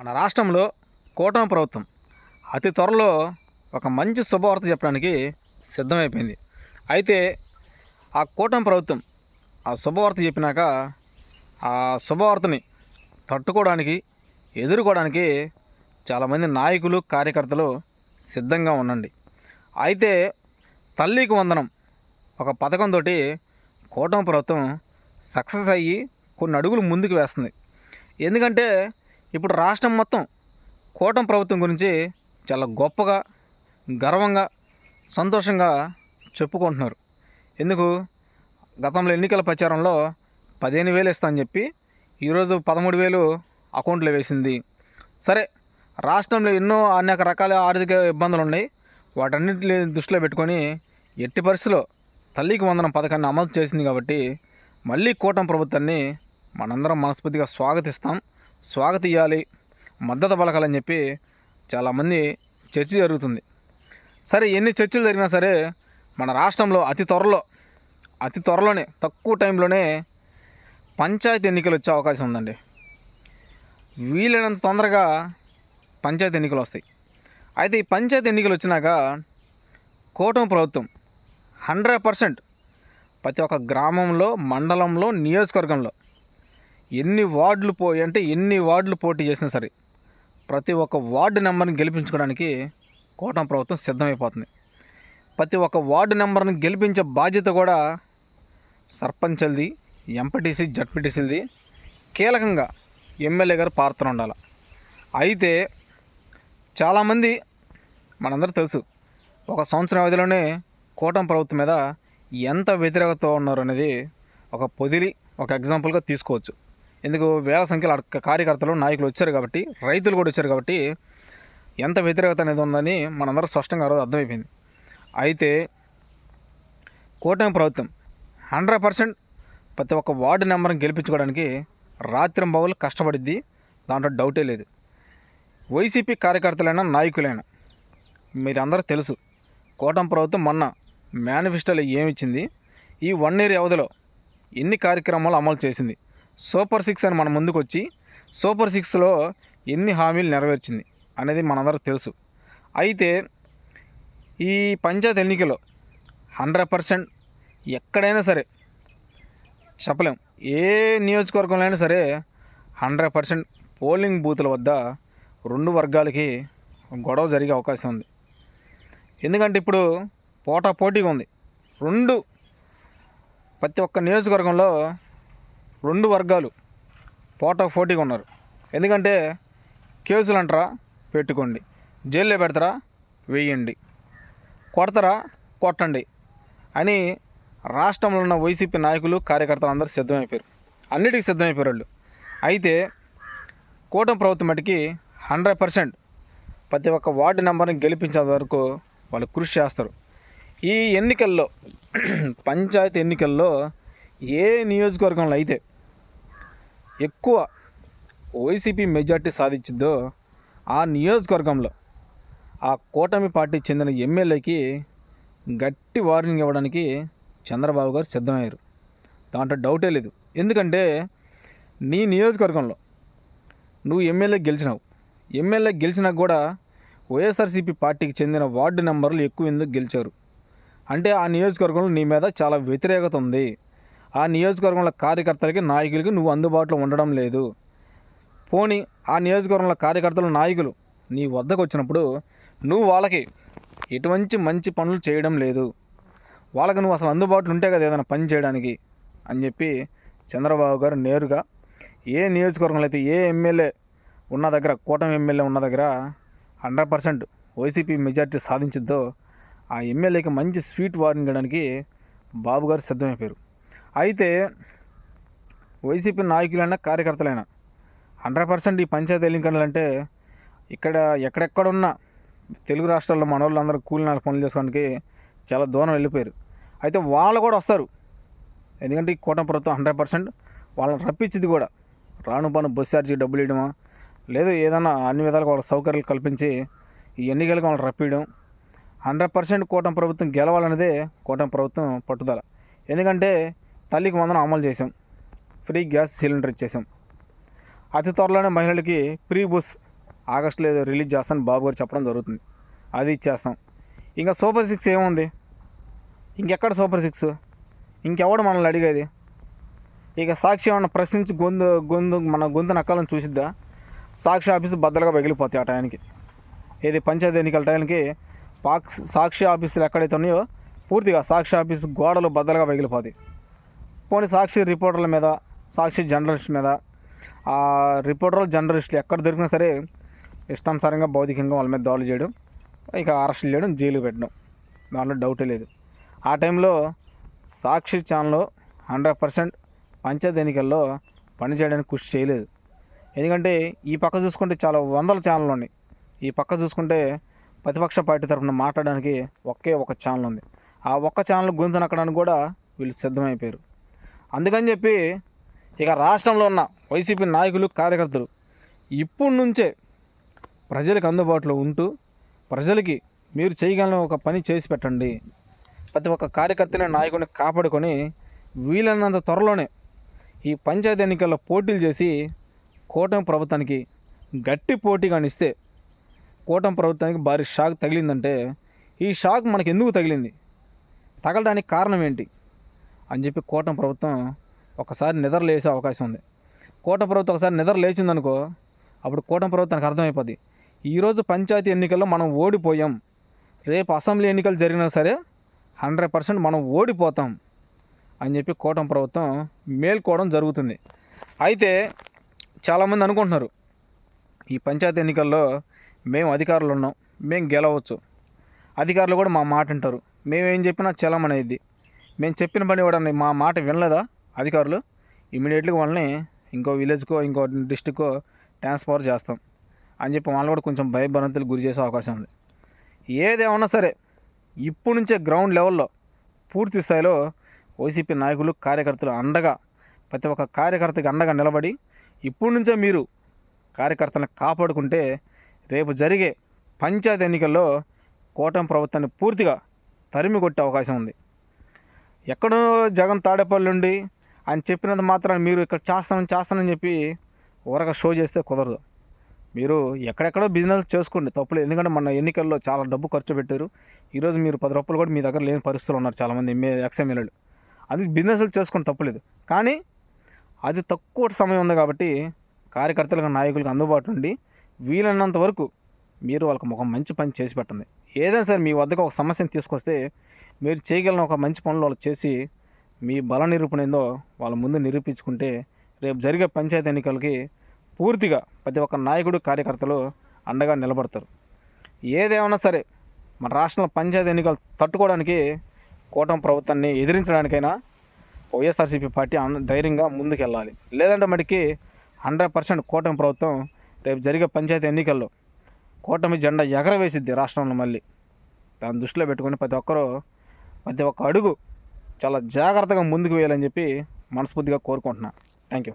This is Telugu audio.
మన రాష్ట్రంలో కూటమి ప్రభుత్వం అతి త్వరలో ఒక మంచి శుభవార్త చెప్పడానికి సిద్ధమైపోయింది. అయితే ఆ కూటమి ప్రభుత్వం ఆ శుభవార్త చెప్పినాక ఆ శుభవార్తని తట్టుకోవడానికి ఎదుర్కోవడానికి చాలామంది నాయకులు కార్యకర్తలు సిద్ధంగా ఉండండి. అయితే తల్లికి వందనం ఒక పథకంతో కూటమి ప్రభుత్వం సక్సెస్ అయ్యి కొన్ని అడుగులు ముందుకు వేస్తుంది. ఎందుకంటే ఇప్పుడు రాష్ట్రం మొత్తం కూటమి ప్రభుత్వం గురించి చాలా గొప్పగా గర్వంగా సంతోషంగా చెప్పుకుంటున్నారు. ఎందుకు? గతంలో ఎన్నికల ప్రచారంలో పదిహేను వేలు ఇస్తా అని చెప్పి ఈరోజు పదమూడు వేలు అకౌంట్లో వేసింది. సరే రాష్ట్రంలో ఎన్నో అనేక రకాల ఆర్థిక ఇబ్బందులు ఉన్నాయి. వాటన్నిటిని దృష్టిలో పెట్టుకొని ఎట్టి పరిస్థితిలో తల్లికి వందనం పథకాన్ని అమలు చేసింది కాబట్టి మళ్ళీ కూటమి ప్రభుత్వాన్ని మనందరం మనస్ఫూర్తిగా స్వాగతిస్తాం. స్వాగతియాలి మద్దతు పలకాలని చెప్పి చాలామంది చర్చ జరుగుతుంది. సరే ఎన్ని చర్చలు జరిగినా సరే మన రాష్ట్రంలో అతి త్వరలో అతి త్వరలోనే తక్కువ టైంలోనే పంచాయతీ ఎన్నికలు వచ్చే అవకాశం ఉందండి. వీలైనంత తొందరగా పంచాయతీ ఎన్నికలు వస్తాయి. అయితే ఈ పంచాయతీ ఎన్నికలు వచ్చినాక కూటమి ప్రభుత్వం హండ్రెడ్ పర్సెంట్ ప్రతి ఒక్క గ్రామంలో మండలంలో నియోజకవర్గంలో ఎన్ని వార్డులు పో అంటే ఎన్ని వార్డులు పోటీ చేసినా సరే ప్రతి ఒక్క వార్డు నెంబర్ని గెలిపించుకోవడానికి కోటం ప్రభుత్వం సిద్ధమైపోతుంది. ప్రతి ఒక్క వార్డు నెంబర్ని గెలిపించే బాధ్యత కూడా సర్పంచ్లది ఎంపటీసీ జడ్పీటీసీది కీలకంగా ఎమ్మెల్యే గారు పాత్ర ఉండాలి. అయితే చాలామంది మనందరూ తెలుసు ఒక సంవత్సరం వ్యవధిలోనే కూటమి ప్రభుత్వం మీద ఎంత వ్యతిరేకత ఉన్నారు అనేది ఒక పొదిలి ఒక ఎగ్జాంపుల్గా తీసుకోవచ్చు. ఎందుకు వేల సంఖ్యలో కార్యకర్తలు నాయకులు వచ్చారు కాబట్టి రైతులు కూడా వచ్చారు కాబట్టి ఎంత వ్యతిరేకత అనేది ఉందని మనందరూ స్పష్టంగా ఆ రోజు అర్థమైపోయింది. అయితే కూటమి ప్రభుత్వం హండ్రెడ్ పర్సెంట్ ప్రతి ఒక్క వార్డు నెంబర్ని గెలిపించుకోవడానికి రాత్రింబవలు కష్టపడిద్ది దాంట్లో డౌటే లేదు. వైసీపీ కార్యకర్తలైనా నాయకులైనా మీరందరూ తెలుసు కూటమి ప్రభుత్వం మొన్న మేనిఫెస్టోలో ఏమిచ్చింది ఈ వన్ ఇయర్ వ్యవధిలో ఎన్ని కార్యక్రమాలు అమలు చేసింది సూపర్ సిక్స్ అని మన ముందుకు వచ్చి సూపర్ సిక్స్లో ఎన్ని హామీలు నెరవేర్చింది అనేది మనందరూ తెలుసు. అయితే ఈ పంచాయత్ ఎన్నికలో హండ్రెడ్ పర్సెంట్ ఎక్కడైనా సరే చెప్పలేం. ఏ నియోజకవర్గంలో అయినా సరే హండ్రెడ్ పర్సెంట్ పోలింగ్ బూతుల వద్ద రెండు వర్గాలకి గొడవ జరిగే అవకాశం ఉంది. ఎందుకంటే ఇప్పుడు పోటా పోటీగా ఉంది. రెండు ప్రతి ఒక్క నియోజకవర్గంలో రెండు వర్గాలు పోటా పోటీగా ఉన్నారు. ఎందుకంటే కేసులు అంటారా? పెట్టుకోండి. జైల్లో పెడతారా? వేయండి. కొడతారా? కొట్టండి అని రాష్ట్రంలో ఉన్న వైసీపీ నాయకులు కార్యకర్తలు అందరూ సిద్ధమైపోయారు. అన్నిటికీ సిద్ధమైపోయారు వాళ్ళు. అయితే కూటమి ప్రభుత్వం మటుకి హండ్రెడ్ పర్సెంట్ ప్రతి ఒక్క వార్డు నెంబర్ని గెలిపించే వరకు వాళ్ళు కృషి చేస్తారు. ఈ ఎన్నికల్లో పంచాయతీ ఎన్నికల్లో ఏ నియోజకవర్గంలో అయితే ఎక్కువ వైసీపీ మెజార్టీ సాధించిందో ఆ నియోజకవర్గంలో ఆ కూటమి పార్టీ చెందిన ఎమ్మెల్యేకి గట్టి వార్నింగ్ ఇవ్వడానికి చంద్రబాబు గారు సిద్ధమయ్యారు. దాంట్లో డౌటే లేదు. ఎందుకంటే నీ నియోజకవర్గంలో నువ్వు ఎమ్మెల్యే గెలిచినావు. ఎమ్మెల్యే గెలిచినా కూడా వైఎస్ఆర్సీపీ పార్టీకి చెందిన వార్డు నెంబర్లు ఎక్కువ ఎందుకు గెలిచారు? అంటే ఆ నియోజకవర్గంలో నీ మీద చాలా వ్యతిరేకత ఉంది. ఆ నియోజకవర్గంలో కార్యకర్తలకి నాయకులకి నువ్వు అందుబాటులో ఉండడం లేదు. పోనీ ఆ నియోజకవర్గంలో కార్యకర్తలు నాయకులు నీ వద్దకు వచ్చినప్పుడు నువ్వు వాళ్ళకి ఎటువంటి మంచి పనులు చేయడం లేదు. వాళ్ళకి నువ్వు అసలు అందుబాటులో ఉంటే కదా ఏదైనా పని చేయడానికి అని చెప్పి చంద్రబాబు గారు నేరుగా ఏ నియోజకవర్గంలో అయితే ఏ ఎమ్మెల్యే ఉన్న దగ్గర కూటమి ఎమ్మెల్యే ఉన్న దగ్గర హండ్రెడ్ పర్సెంట్ వైసీపీ మెజార్టీ సాధించిద్దో ఆ ఎమ్మెల్యేకి మంచి స్వీట్ వార్నింగ్ ఇవ్వడానికి బాబు గారు సిద్ధమైపోయారు. అయితే వైసీపీ నాయకులైనా కార్యకర్తలైనా హండ్రెడ్ పర్సెంట్ ఈ పంచాయతీ ఎన్నికలు అంటే ఇక్కడ ఎక్కడెక్కడ ఉన్న తెలుగు రాష్ట్రాల్లో మన వాళ్ళందరూ కూలినాలు పనులు చేసుకోవడానికి చాలా దూరం వెళ్ళిపోయారు. అయితే వాళ్ళు కూడా వస్తారు. ఎందుకంటే ఈ కూటమి ప్రభుత్వం హండ్రెడ్ పర్సెంట్ వాళ్ళని రప్పించింది కూడా. రాను పను బస్ ఛార్జీ డబ్బులు ఇవ్వడమా లేదు ఏదైనా అన్ని విధాలుగా వాళ్ళ సౌకర్యాలు కల్పించి ఈ ఎన్నికలకు వాళ్ళని రప్పించడం. హండ్రెడ్ పర్సెంట్ కూటమి ప్రభుత్వం గెలవాలన్నదే కూటమి ప్రభుత్వం పట్టుదల. ఎందుకంటే తల్లికి వందనం అమలు చేసాం ఫ్రీ గ్యాస్ సిలిండర్ ఇచ్చేసాం అతి త్వరలోనే మహిళలకి ఫ్రీ బస్ ఆగస్టులో ఏదో రిలీజ్ చేస్తాను బాబు గారు చెప్పడం జరుగుతుంది. అది ఇచ్చేస్తాం. ఇంకా సూపర్ సిక్స్ ఏముంది? ఇంకెక్కడ సూపర్ సిక్స్? ఇంకెవడు మనల్ని అడిగేది? ఇక సాక్షి ఏమన్నా ప్రశ్నించి గొంతు గొంతు మన గొంతు నక్కాలని చూసిద్దా? సాక్షి ఆఫీసు బద్దలుగా పగిలిపోతాయి ఆ టైంకి ఏది పంచాయతీ ఎన్నికల టైంకి పాక్ సాక్షి ఆఫీసులు ఎక్కడైతే ఉన్నాయో పూర్తిగా సాక్షి ఆఫీసు గోడలు బద్దలుగా పగిలిపోతాయి. పోనీ సాక్షి రిపోర్టర్ల మీద సాక్షి జర్నలిస్ట్ మీద ఆ రిపోర్టర్లు జర్నలిస్టులు ఎక్కడ దొరికినా సరే ఇష్టానుసారంగా భౌతికంగా వాళ్ళ మీద దాడులు చేయడం ఇక అరెస్టులు చేయడం జైలు పెట్టడం. దాంట్లో డౌటే లేదు. ఆ టైంలో సాక్షి ఛానల్ హండ్రెడ్ పర్సెంట్ పంచాయతీ ఎన్నికల్లో పనిచేయడానికి కృషి చేయలేదు. ఎందుకంటే ఈ పక్క చూసుకుంటే చాలా వందల ఛానళ్ళు ఉన్నాయి. ఈ పక్క చూసుకుంటే ప్రతిపక్ష పార్టీ తరఫున మాట్లాడడానికి ఒకే ఒక ఛానల్ ఉంది. ఆ ఒక్క ఛానల్ గొంతు నక్కడానికి కూడా వీళ్ళు సిద్ధమైపోయారు. అందుకని చెప్పి ఇక రాష్ట్రంలో ఉన్న వైసీపీ నాయకులు కార్యకర్తలు ఇప్పటి నుంచే ప్రజలకు అందుబాటులో ఉంటూ ప్రజలకి మీరు చేయగలిగిన ఒక పని చేసి పెట్టండి. ప్రతి ఒక్క కార్యకర్తని నాయకుడిని కాపాడుకొని వీలైనంత త్వరలోనే ఈ పంచాయతీ ఎన్నికల్లో పోటీలు చేసి కూటమి ప్రభుత్వానికి గట్టి పోటీగా ఇస్తే కూటమి ప్రభుత్వానికి భారీ షాక్ తగిలిందంటే ఈ షాక్ మనకు ఎందుకు తగిలింది? తగలడానికి కారణం ఏంటి? అని చెప్పి కూటమి ప్రభుత్వం ఒకసారి నిద్ర లేసే అవకాశం ఉంది. కూటమి ప్రభుత్వం ఒకసారి నిద్ర లేచిందనుకో అప్పుడు కూటమి ప్రభుత్వానికి అర్థమైపోద్ది. ఈరోజు పంచాయతీ ఎన్నికల్లో మనం ఓడిపోయాం. రేపు అసెంబ్లీ ఎన్నికలు జరిగినా సరే హండ్రెడ్ పర్సెంట్ మనం ఓడిపోతాం అని చెప్పి కూటమి ప్రభుత్వం మేల్కోవడం జరుగుతుంది. అయితే చాలామంది అనుకుంటున్నారు ఈ పంచాయతీ ఎన్నికల్లో మేము అధికారులు ఉన్నాం మేము గెలవచ్చు. అధికారులు కూడా మా మాట అంటారు మేమేం చెప్పినా చలమనేది. మేము చెప్పిన పని కూడా మా మాట వినలేదా అధికారులు? ఇమీడియట్గా వాళ్ళని ఇంకో విలేజ్కో ఇంకో డిస్టిక్కో ట్రాన్స్ఫర్ చేస్తాం అని చెప్పి వాళ్ళు కూడా కొంచెం భయభ్రాంతులకు గురి చేసే అవకాశం ఉంది. ఏదేమన్నా సరే ఇప్పుడు నుంచే గ్రౌండ్ లెవెల్లో పూర్తి స్థాయిలో వైసీపీ నాయకులు కార్యకర్తలు అండగా ప్రతి ఒక్క కార్యకర్తకి అండగా నిలబడి ఇప్పుడు నుంచే మీరు కార్యకర్తలను కాపాడుకుంటే రేపు జరిగే పంచాయతీ ఎన్నికల్లో కూటమి ప్రభుత్వాన్ని పూర్తిగా తరిమి కొట్టే అవకాశం ఉంది. ఎక్కడో జగన్ తాడేపల్లి ఉండి ఆయన చెప్పినంత మాత్రం మీరు ఇక్కడ చేస్తానని చేస్తానని చెప్పి ఊరక షో చేస్తే కుదరదు. మీరు ఎక్కడెక్కడో బిజినెస్ చేసుకోండి తప్పులేదు. ఎందుకంటే మన ఎన్నికల్లో చాలా డబ్బు ఖర్చు పెట్టారు. ఈరోజు మీరు పది రూపాయలు కూడా మీ దగ్గర లేని పరిస్థితులు ఉన్నారు చాలామంది ఎంఏ ఎక్స్ఎంఎల్ఏలు అది బిజినెస్లు చేసుకోండి తప్పులేదు. కానీ అది తక్కువ సమయం ఉంది కాబట్టి కార్యకర్తలకు నాయకులకు అందుబాటు ఉండి వీలైనంత వరకు మీరు వాళ్ళకి ఒక మంచి పని చేసి పెట్టండి. ఏదైనా సరే మీ వద్దకు ఒక సమస్యను తీసుకొస్తే మీరు చేయగలిగిన ఒక మంచి పనులు వాళ్ళు చేసి మీ బల నిరూపణ ఏందో వాళ్ళ ముందు నిరూపించుకుంటే రేపు జరిగే పంచాయతీ ఎన్నికలకి పూర్తిగా ప్రతి ఒక్క నాయకుడు కార్యకర్తలు అండగా నిలబడతారు. ఏదేమన్నా సరే మన రాష్ట్రంలో పంచాయతీ ఎన్నికలు తట్టుకోవడానికి కూటమి ప్రభుత్వాన్ని ఎదిరించడానికైనా వైఎస్ఆర్సీపీ పార్టీ అన్- ధైర్యంగా ముందుకెళ్ళాలి. లేదంటే మటుకి హండ్రెడ్ పర్సెంట్ కూటమి ప్రభుత్వం రేపు జరిగే పంచాయతీ ఎన్నికల్లో కూటమి జెండా ఎగరవేసిద్ది రాష్ట్రంలో మళ్ళీ. దాన్ని దృష్టిలో పెట్టుకొని ప్రతి ఒక్కరూ ప్రతి ఒక్క అడుగు చాలా జాగ్రత్తగా ముందుకు వేయాలని చెప్పి మనస్ఫూర్తిగా కోరుకుంటున్నాను థ్యాంక్ యూ